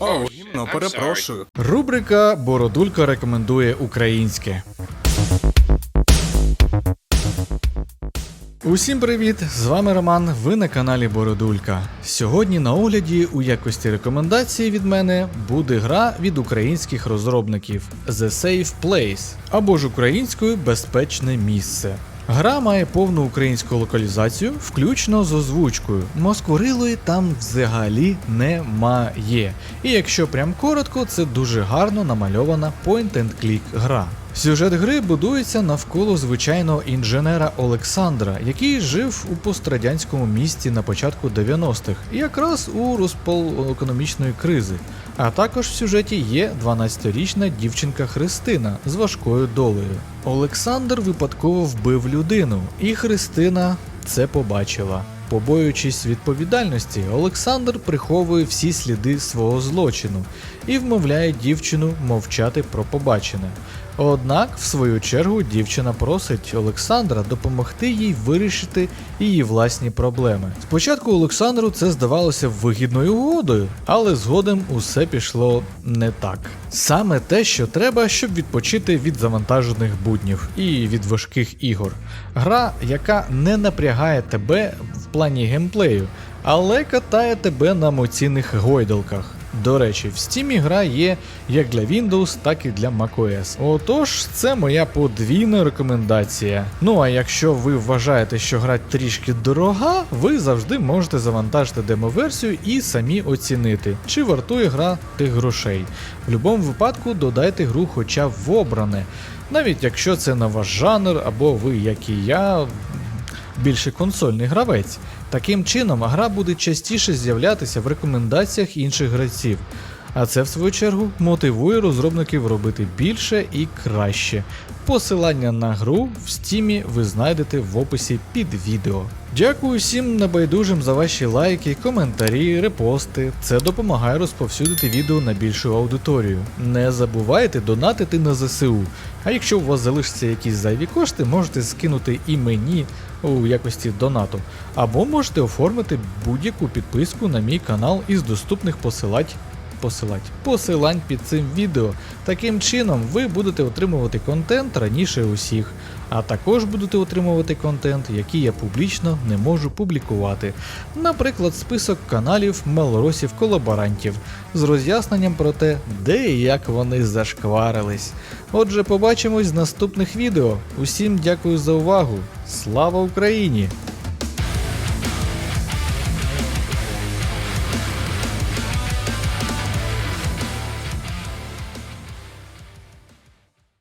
О, гімно, перепрошую. Рубрика Бородулька рекомендує українське. Усім привіт! З вами Роман. Ви на каналі Бородулька. Сьогодні на огляді у якості рекомендації від мене буде гра від українських розробників The Safe Place або ж українською Безпечне місце. Гра має повну українську локалізацію, включно з озвучкою. Москворилої там взагалі немає. І якщо прям коротко, це дуже гарно намальована point-and-click гра. Сюжет гри будується навколо звичайного інженера Олександра, який жив у пострадянському місті на початку 90-х, якраз у розпал економічної кризи. А також в сюжеті є 12-річна дівчинка Христина з важкою долею. Олександр випадково вбив людину, і Христина це побачила. Побоюючись відповідальності, Олександр приховує всі сліди свого злочину і вмовляє дівчину мовчати про побачене. Однак, в свою чергу, дівчина просить Олександра допомогти їй вирішити її власні проблеми. Спочатку Олександру це здавалося вигідною угодою, але згодом усе пішло не так. Саме те, що треба, щоб відпочити від завантажених буднів і від важких ігор. Гра, яка не напрягає тебе плані геймплею, але катає тебе на емоційних гойдалках. До речі, в Steam гра є як для Windows, так і для macOS. Отож, це моя подвійна рекомендація. Ну а якщо ви вважаєте, що гра трішки дорога, ви завжди можете завантажити демоверсію і самі оцінити, чи вартує гра тих грошей. В будь-якому випадку додайте гру хоча б в обране, навіть якщо це не ваш жанр, або ви, як і я, більше консольний гравець. Таким чином, гра буде частіше з'являтися в рекомендаціях інших гравців. А це, в свою чергу, мотивує розробників робити більше і краще. Посилання на гру в стімі ви знайдете в описі під відео. Дякую всім небайдужим за ваші лайки, коментарі, репости. Це допомагає розповсюдити відео на більшу аудиторію. Не забувайте донатити на ЗСУ. А якщо у вас залишаться якісь зайві кошти, можете скинути і мені у якості донату, або можете оформити будь-яку підписку на мій канал із доступних посилань посилать посилань під цим відео. Таким чином ви будете отримувати контент раніше усіх, а також будете отримувати контент, який я публічно не можу публікувати. Наприклад, список каналів мелоросів колаборантів з роз'ясненням про те, де і як вони зашкварились. Отже, побачимось в наступних відео. Усім дякую за увагу. Слава Україні!